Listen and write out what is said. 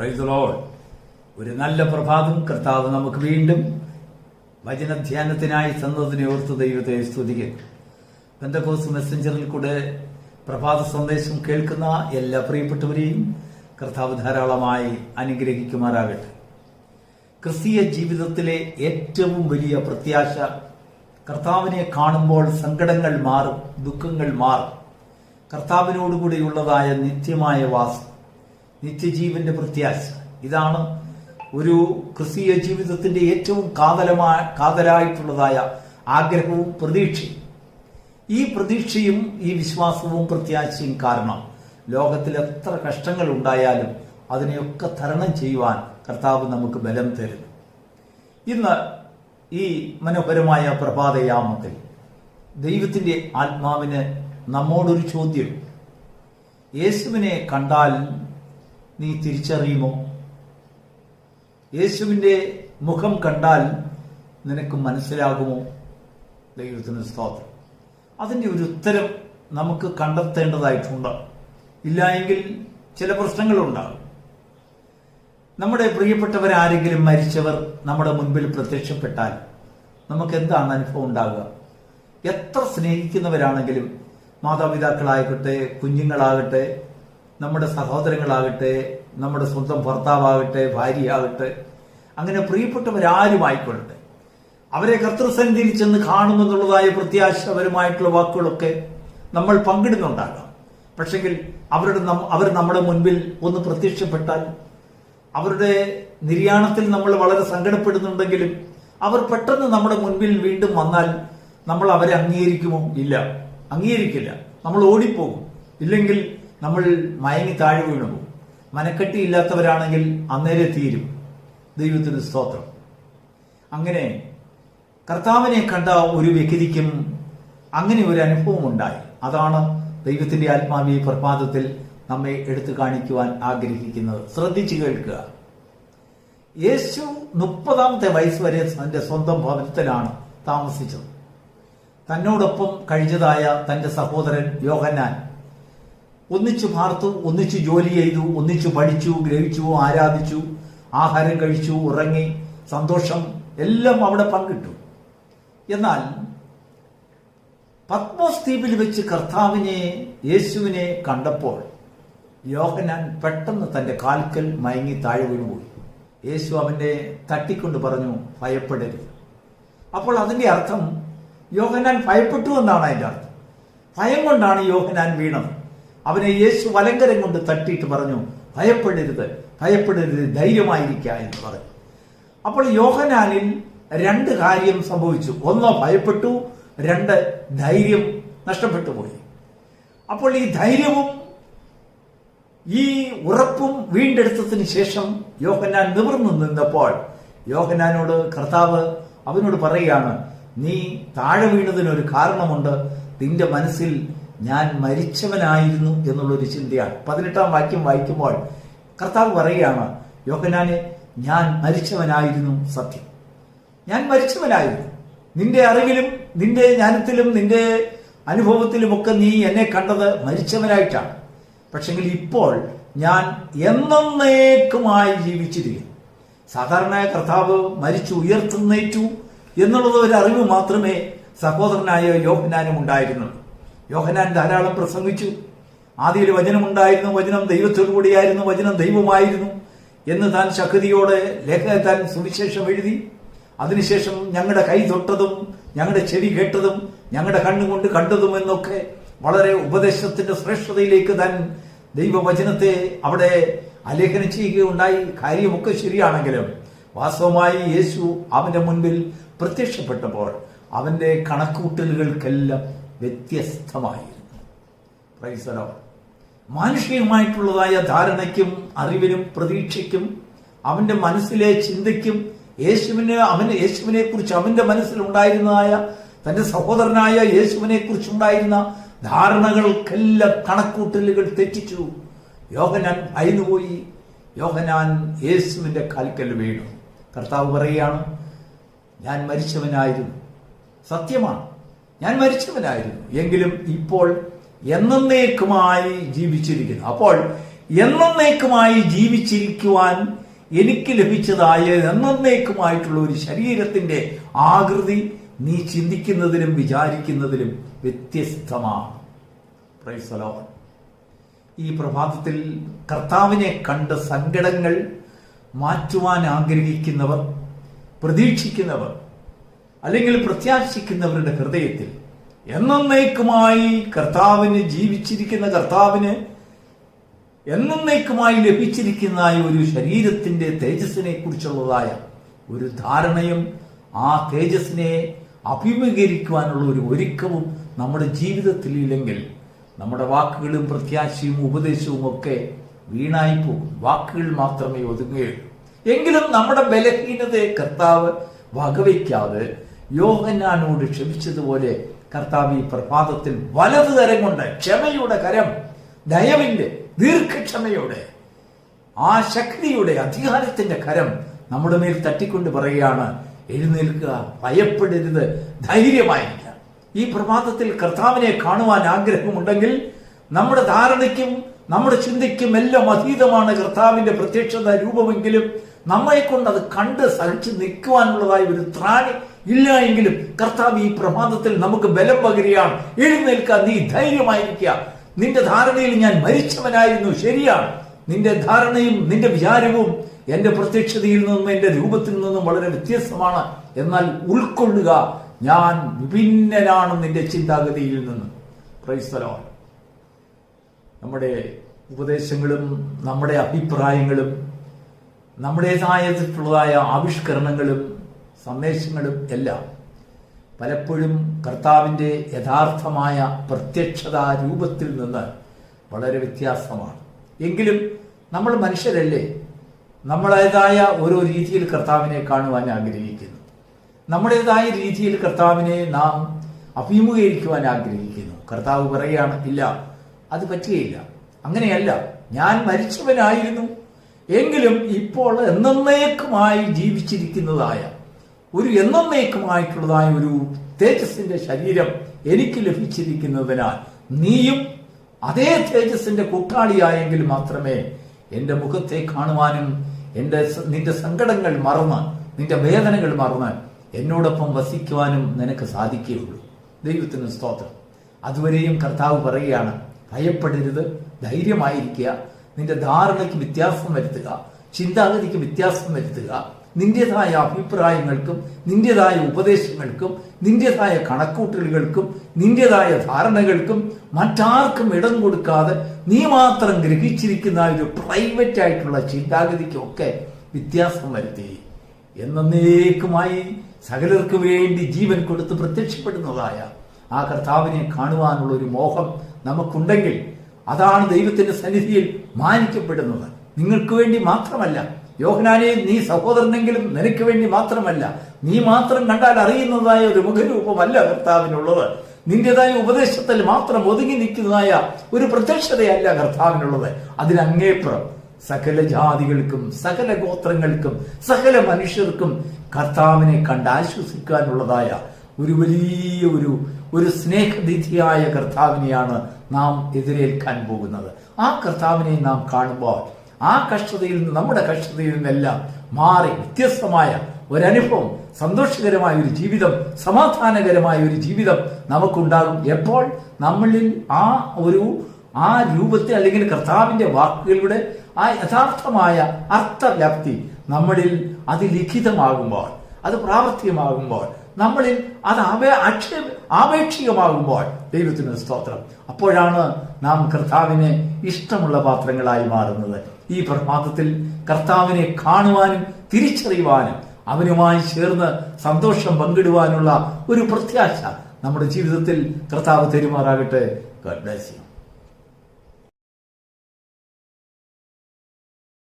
Price ഒരു നല്ല പ്രഭാതം കർത്താവ് നമുക്ക് വീണ്ടും വചനധ്യാനത്തിനായി തന്നതിനെ ഓർത്ത് ദൈവത്തെ സ്തുതിക്കും ബന്ധക്കോസ് മെസ്സഞ്ചറിൽ കൂടെ പ്രഭാത സന്ദേശം കേൾക്കുന്ന എല്ലാ പ്രിയപ്പെട്ടവരെയും കർത്താവ് ധാരാളമായി അനുഗ്രഹിക്കുമാറാകട്ടെ. ക്രിസ്തീയ ജീവിതത്തിലെ ഏറ്റവും വലിയ പ്രത്യാശ കർത്താവിനെ കാണുമ്പോൾ സങ്കടങ്ങൾ മാറും ദുഃഖങ്ങൾ മാറും. കർത്താവിനോടുകൂടിയുള്ളതായ നിത്യമായ വാസം നിത്യജീവന്റെ പ്രത്യാശ. ഇതാണ് ഒരു ക്രിസ്തീയ ജീവിതത്തിന്റെ ഏറ്റവും കാതലമായ കാതലായിട്ടുള്ളതായ ആഗ്രഹവും പ്രതീക്ഷയും. ഈ പ്രതീക്ഷയും ഈ വിശ്വാസവും പ്രത്യാശയും കാരണം ലോകത്തിൽ എത്ര കഷ്ടങ്ങൾ ഉണ്ടായാലും അതിനെയൊക്കെ തരണം ചെയ്യുവാൻ കർത്താവ് നമുക്ക് ബലം തരുന്നു. ഇന്ന് ഈ മനോഹരമായ പ്രഭാതയാമത്തിൽ ദൈവത്തിന്റെ ആത്മാവിന് നമ്മോടൊരു ചോദ്യം യേശുവിനെ കണ്ടാൽ നീ തിരിച്ചറിയുമോ? യേശുവിന്റെ മുഖം കണ്ടാൽ നിനക്ക് മനസ്സിലാകുമോ? ദൈവത്തിന് സ്തോത്രം. അതിന്റെ ഒരു ഉത്തരം നമുക്ക് കണ്ടെത്തേണ്ടതായിട്ടുണ്ട്. ഇല്ല എങ്കിൽ ചില പ്രശ്നങ്ങളുണ്ടാകും. നമ്മുടെ പ്രിയപ്പെട്ടവരാരെങ്കിലും മരിച്ചവർ നമ്മുടെ മുൻപിൽ പ്രത്യക്ഷപ്പെട്ടാൽ നമുക്ക് എന്താണ് അനുഭവം ഉണ്ടാകുക? എത്ര സ്നേഹിക്കുന്നവരാണെങ്കിലും മാതാപിതാക്കളായിക്കോട്ടെ കുഞ്ഞുങ്ങളാകട്ടെ നമ്മുടെ സഹോദരങ്ങളാകട്ടെ നമ്മുടെ സ്വന്തം ഭർത്താവാകട്ടെ ഭാര്യയാകട്ടെ അങ്ങനെ പ്രിയപ്പെട്ടവരാരും ആയിക്കൊള്ളട്ടെ. അവരെ കർത്തൃസന്നിധിയിൽ ചെന്ന് കാണുമെന്നുള്ളതായ പ്രത്യാശപരമായിട്ടുള്ള വാക്കുകളൊക്കെ നമ്മൾ പങ്കിടുന്നുണ്ടാകാം പക്ഷെങ്കിൽ അവരുടെ അവർ നമ്മുടെ മുൻപിൽ ഒന്ന് പ്രത്യക്ഷപ്പെട്ടാൽ അവരുടെ നിര്യാണത്തിൽ നമ്മൾ വളരെ സങ്കടപ്പെടുന്നുണ്ടെങ്കിലും അവർ പെട്ടെന്ന് നമ്മുടെ മുൻപിൽ വീണ്ടും വന്നാൽ നമ്മൾ അവരെ അംഗീകരിക്കുമോ? ഇല്ല. അംഗീകരിക്കില്ല. നമ്മൾ ഓടിപ്പോകും. ഇല്ലെങ്കിൽ നമ്മൾ മയങ്ങി താഴെ വീണു പോകും മനക്കെട്ടിയില്ലാത്തവരാണെങ്കിൽ അന്നേരെ തീരും. ദൈവത്തിന് സ്തോത്രം. അങ്ങനെ കർത്താവിനെ കണ്ട ഒരു വ്യക്തിക്കും അങ്ങനെ ഒരു അനുഭവം ഉണ്ടായി. അതാണ് ദൈവത്തിന്റെ ആത്മാവി പ്രഭാതത്തിൽ നമ്മെ എടുത്തു കാണിക്കുവാൻ ആഗ്രഹിക്കുന്നത്. ശ്രദ്ധിച്ചു കേൾക്കുക. യേശു മുപ്പതാമത്തെ വയസ്സ് വരെ തന്റെ സ്വന്തം ഭവനത്തിലാണ് താമസിച്ചത്. തന്നോടൊപ്പം കഴിഞ്ഞതായ തന്റെ സഹോദരൻ യോഹന്നാൻ ഒന്നിച്ചു പാർത്തു ഒന്നിച്ചു ജോലി ചെയ്തു ഒന്നിച്ചു പഠിച്ചു ഗ്രഹിച്ചു ആരാധിച്ചു ആഹാരം കഴിച്ചു ഉറങ്ങി സന്തോഷം എല്ലാം അവിടെ പങ്കിട്ടു. എന്നാൽ പത്മോസ് ദ്വീപിൽ വെച്ച് കർത്താവിനെ യേശുവിനെ കണ്ടപ്പോൾ യോഹനാൻ പെട്ടെന്ന് തന്റെ കാൽക്കൽ മയങ്ങി താഴെ വീണുപോയി. യേശു അവന്റെ തട്ടിക്കൊണ്ട് പറഞ്ഞു ഭയപ്പെടരുത്. അപ്പോൾ അതിന്റെ അർത്ഥം യോഹനാൻ ഭയപ്പെട്ടു എന്നാണ് അതിന്റെ അർത്ഥം. ഭയം കൊണ്ടാണ് യോഹനാൻ വീണത്. അവനെ യേശു വലങ്കരം കൊണ്ട് തട്ടിയിട്ട് പറഞ്ഞു ഭയപ്പെടരുത് ഭയപ്പെടരുത് ധൈര്യമായിരിക്കുക എന്ന് പറഞ്ഞു. അപ്പോൾ യോഹനാനിൽ രണ്ട് കാര്യം സംഭവിച്ചു. ഒന്ന് ഭയപ്പെട്ടു. രണ്ട് ധൈര്യം നഷ്ടപ്പെട്ടു പോയി. അപ്പോൾ ഈ ധൈര്യവും ഈ ഉറപ്പും വീണ്ടെടുത്തതിന് ശേഷം യോഹന്നാൻ നിവർന്നു നിന്നപ്പോൾ യോഹന്നാനോട് കർത്താവ് അവനോട് പറയുകയാണ് നീ താഴെ വീണതിനൊരു കാരണമുണ്ട്. നിന്റെ മനസ്സിൽ ഞാൻ മരിച്ചവനായിരുന്നു എന്നുള്ളൊരു ചിന്തയാണ്. പതിനെട്ടാം വാക്യം വായിക്കുമ്പോൾ കർത്താവ് പറയുകയാണ് യോഹനാനെ ഞാൻ മരിച്ചവനായിരുന്നു സത്യം. ഞാൻ മരിച്ചവനായിരുന്നു. നിന്റെ അറിവിലും നിന്റെ ജ്ഞാനത്തിലും നിന്റെ അനുഭവത്തിലുമൊക്കെ നീ എന്നെ കണ്ടത് മരിച്ചവനായിട്ടാണ്. പക്ഷെങ്കിൽ ഇപ്പോൾ ഞാൻ എന്നേക്കുമായി ജീവിച്ചിരിക്കുന്നു. സാധാരണ കർത്താവ് മരിച്ചു ഉയർത്തുന്നേറ്റു എന്നുള്ളത് ഒരു അറിവ് മാത്രമേ സഹോദരനായ യോഹനാനും ഉണ്ടായിരുന്നുള്ളൂ. യോഹനാൻ ധാരാളം പ്രസംഗിച്ചു. ആദ്യയിൽ വചനമുണ്ടായിരുന്നു വചനം ദൈവത്തോടു കൂടിയായിരുന്നു വചനം ദൈവമായിരുന്നു എന്ന് താൻ ശക്തിയോടെ ലേഖ താൻ സുവിശേഷം എഴുതി. അതിനുശേഷം ഞങ്ങളുടെ കൈ തൊട്ടതും ഞങ്ങളുടെ ചെവി കേട്ടതും ഞങ്ങളുടെ കണ്ണുകൊണ്ട് കണ്ടതും എന്നൊക്കെ വളരെ ഉപദേശത്തിന്റെ ശ്രേഷ്ഠതയിലേക്ക് താൻ ദൈവവചനത്തെ അവിടെ അലേഖനം ചെയ്യുകയുണ്ടായി. കാര്യമൊക്കെ ശരിയാണെങ്കിലും വാസ്തവമായി യേശു അവന്റെ മുൻപിൽ പ്രത്യക്ഷപ്പെട്ടപ്പോൾ അവന്റെ കണക്കുകൂട്ടലുകൾക്കെല്ലാം വ്യത്യസ്തമായിരുന്നു. പ്രൈസലോ മാനുഷികമായിട്ടുള്ളതായ ധാരണയ്ക്കും അറിവിനും പ്രതീക്ഷയ്ക്കും അവന്റെ മനസ്സിലെ ചിന്തയ്ക്കും യേശുവിനെ അവന് യേശുവിനെ കുറിച്ച് അവന്റെ മനസ്സിലുണ്ടായിരുന്നതായ തന്റെ സഹോദരനായ യേശുവിനെ കുറിച്ചുണ്ടായിരുന്ന ധാരണകൾക്കെല്ലാം കണക്കൂട്ടലുകൾ തെറ്റിച്ചു. യോഹനാൻ അയന്നുപോയി. യോഹനാൻ യേശുവിന്റെ കാൽക്കൽ വീണു. കർത്താവ് പറയുകയാണ് ഞാൻ മരിച്ചവനായിരുന്നു. സത്യമാണ്. ഞാൻ മരിച്ചവനായിരുന്നു. എങ്കിലും ഇപ്പോൾ എന്നേക്കുമായി ജീവിച്ചിരിക്കുന്നു. അപ്പോൾ എന്നേക്കുമായി ജീവിച്ചിരിക്കുവാൻ എനിക്ക് ലഭിച്ചതായ എന്നേക്കുമായിട്ടുള്ള ഒരു ശരീരത്തിന്റെ ആകൃതി നീ ചിന്തിക്കുന്നതിലും വിചാരിക്കുന്നതിലും വ്യത്യസ്തമാണ്. ഈ പ്രഭാതത്തിൽ കർത്താവിനെ കണ്ട സങ്കടങ്ങൾ മാറ്റുവാൻ ആഗ്രഹിക്കുന്നവർ പ്രതീക്ഷിക്കുന്നവർ അല്ലെങ്കിൽ പ്രത്യാശിക്കുന്നവരുടെ ഹൃദയത്തിൽ. എന്നേക്കുമായി കർത്താവിന് ജീവിച്ചിരിക്കുന്ന കർത്താവിന് എന്നേക്കുമായി ലഭിച്ചിരിക്കുന്ന ഒരു ശരീരത്തിന്റെ തേജസ്സിനെ കുറിച്ചുള്ളതായ ഒരു ധാരണയും ആ തേജസ്സിനെ അഭിമുഖീകരിക്കുവാനുള്ള ഒരു ഒരുക്കവും നമ്മുടെ ജീവിതത്തിൽ ഇല്ലെങ്കിൽ നമ്മുടെ വാക്കുകളും പ്രത്യാശയും ഉപദേശവും ഒക്കെ വീണായി പോകും. വാക്കുകൾ മാത്രമേ ഒതുങ്ങുകയുള്ളൂ. എങ്കിലും നമ്മുടെ ബലഹീനതയെ കർത്താവ് വകവയ്ക്കാതെ യോഹന്നാനോട് ക്ഷമിച്ചതുപോലെ കർത്താവ് ഈ പ്രഭാതത്തിൽ വലതു കരം കൊണ്ട് ക്ഷമയുടെ കരം ദയവിന്റെ ദീർഘക്ഷമയുടെ ആ ശക്തിയുടെ അധികാരത്തിന്റെ കരം നമ്മുടെ മേൽ തട്ടിക്കൊണ്ട് പറയുകയാണ് എഴുന്നേൽക്കുക ഭയപ്പെടരുത് ധൈര്യമായിരിക്കുക. ഈ പ്രഭാതത്തിൽ കർത്താവിനെ കാണുവാൻ ആഗ്രഹമുണ്ടെങ്കിൽ നമ്മുടെ ധാരണയ്ക്കും നമ്മുടെ ചിന്തയ്ക്കും എല്ലാം അതീതമാണ് കർത്താവിന്റെ പ്രത്യക്ഷത രൂപമെങ്കിലും നമ്മളെ കൊണ്ട് അത് കണ്ട് സഹിച്ച് നിൽക്കുവാനുള്ളതായ ഒരു ത്രാണി ഇല്ല എങ്കിലും കർത്താവ് ഈ പ്രഭാതത്തിൽ നമുക്ക് ബലം പകരുകയാണ്. എഴുന്നേൽക്കുക നീ ധൈര്യമായിരിക്കുക. നിന്റെ ധാരണയിൽ ഞാൻ മരിച്ചവനായിരുന്നു. ശരിയാണ്. നിന്റെ ധാരണയും നിന്റെ വിചാരവും എന്റെ പ്രത്യക്ഷതയിൽ നിന്നും എന്റെ രൂപത്തിൽ നിന്നും വളരെ വ്യത്യസ്തമാണ്. എന്നാൽ ഉൾക്കൊള്ളുക ഞാൻ വിഭിന്നനാണ് നിന്റെ ചിന്താഗതിയിൽ നിന്ന്. ക്രൈസ്തലോ നമ്മുടെ ഉപദേശങ്ങളും നമ്മുടെ അഭിപ്രായങ്ങളും നമ്മുടേതായിട്ടുള്ളതായ ആവിഷ്കരണങ്ങളും സന്ദേശങ്ങളും എല്ലാം പലപ്പോഴും കർത്താവിന്റെ യഥാർത്ഥമായ പ്രത്യക്ഷതാ രൂപത്തിൽ നിന്ന് വളരെ വ്യത്യാസമാണ്. എങ്കിലും നമ്മൾ മനുഷ്യരല്ലേ? നമ്മളേതായ ഓരോ രീതിയിൽ കർത്താവിനെ കാണുവാൻ ആഗ്രഹിക്കുന്നു. നമ്മുടേതായ രീതിയിൽ കർത്താവിനെ നാം അഭിമുഖീകരിക്കുവാൻ ആഗ്രഹിക്കുന്നു. കർത്താവ് പറയുകയാണ് ഇല്ല അത് പറ്റുകയില്ല. അങ്ങനെയല്ല ഞാൻ മരിച്ചവനായിരുന്നു. എങ്കിലും ഇപ്പോൾ എന്നേക്കുമായി ജീവിച്ചിരിക്കുന്നതായ ഒരു എന്നേക്കുമായിട്ടുള്ളതായ ഒരു തേജസ്സിന്റെ ശരീരം എനിക്ക് ലഭിച്ചിരിക്കുന്നതിനാൽ നീയും അതേ തേജസ്സിന്റെ കൂട്ടാളിയായെങ്കിൽ മാത്രമേ എന്റെ മുഖത്തെ കാണുവാനും എന്റെ സ- നിന്റെ സങ്കടങ്ങൾ മറന്ന് നിന്റെ വേദനകൾ മറന്ന് എന്നോടൊപ്പം വസിക്കുവാനും നിനക്ക് സാധിക്കുകയുള്ളൂ. ദൈവത്തിന് സ്തോത്രം. അതുവരെയും കർത്താവ് പറയുകയാണ് ഭയപ്പെടരുത് ധൈര്യമായിരിക്കുക നിന്റെ ധാരണയ്ക്ക് വ്യത്യാസം വരുത്തുക ചിന്താഗതിക്ക് വ്യത്യാസം വരുത്തുക. നിന്റേതായ അഭിപ്രായങ്ങൾക്കും നിന്റേതായ ഉപദേശങ്ങൾക്കും നിന്റേതായ കണക്കൂട്ടലുകൾക്കും നിന്റേതായ ധാരണകൾക്കും മറ്റാർക്കും ഇടം കൊടുക്കാതെ നീ മാത്രം ഗ്രഹിച്ചിരിക്കുന്ന ഒരു പ്രൈവറ്റ് ആയിട്ടുള്ള ചിന്താഗതിക്കൊക്കെ വ്യത്യാസം വരുത്തി. എന്നേക്കുമായി സകലർക്ക് വേണ്ടി ജീവൻ കൊടുത്ത് പ്രത്യക്ഷപ്പെടുന്നതായ ആ കർത്താവിനെ കാണുവാനുള്ള ഒരു മോഹം നമുക്കുണ്ടെങ്കിൽ അതാണ് ദൈവത്തിന്റെ സന്നിധിയിൽ മാനിക്കപ്പെടുന്നത്. നിങ്ങൾക്ക് വേണ്ടി മാത്രമല്ല യോഹനാനെ നീ സഹോദരനെങ്കിലും നിനക്ക് വേണ്ടി മാത്രമല്ല നീ മാത്രം കണ്ടാൽ അറിയുന്നതായ ഒരു മുഖരൂപമല്ല കർത്താവിനുള്ളത്. നിന്റേതായ ഉപദേശത്തിൽ മാത്രം ഒതുങ്ങി നിൽക്കുന്നതായ ഒരു പ്രത്യക്ഷതയല്ല കർത്താവിനുള്ളത്. അതിനങ്ങേപ്പുറം സകല ജാതികൾക്കും സകല ഗോത്രങ്ങൾക്കും സകല മനുഷ്യർക്കും കർത്താവിനെ കണ്ട് ആശ്വസിക്കാനുള്ളതായ ഒരു വലിയ ഒരു ഒരു സ്നേഹനിധിയായ കർത്താവിനെയാണ് നാം എതിരേൽക്കാൻ പോകുന്നത്. ആ കർത്താവിനെ നാം കാണുമ്പോൾ ആ കഷ്ടതയിൽ നിന്ന് നമ്മുടെ കഷ്ടതയിൽ നിന്നെല്ലാം മാറി വ്യത്യസ്തമായ ഒരനുഭവം സന്തോഷകരമായ ഒരു ജീവിതം സമാധാനകരമായ ഒരു ജീവിതം നമുക്കുണ്ടാകും. എപ്പോൾ? നമ്മളിൽ ആ ഒരു ആ രൂപത്തെ അല്ലെങ്കിൽ കർത്താവിന്റെ വാക്കുകളുടെ ആ യഥാർത്ഥമായ അർത്ഥവ്യാപ്തി നമ്മളിൽ അത് ലിഖിതമാകുമ്പോൾ അത് പ്രാവർത്തികമാകുമ്പോൾ നമ്മളിൽ അത് അപേ അക്ഷ ആപേക്ഷികമാകുമ്പോൾ ദൈവത്തിന് സ്തോത്രം. അപ്പോഴാണ് നാം കർത്താവിനെ ഇഷ്ടമുള്ള പാത്രങ്ങളായി മാറുന്നത്. ഈ പ്രഭാതത്തിൽ കർത്താവിനെ കാണുവാനും തിരിച്ചറിയുവാനും അവനുമായി ചേർന്ന് സന്തോഷം പങ്കിടുവാനുള്ള ഒരു പ്രത്യാശ നമ്മുടെ ജീവിതത്തിൽ കർത്താവ് തെരുമാറാകട്ടെ. ഗഡ്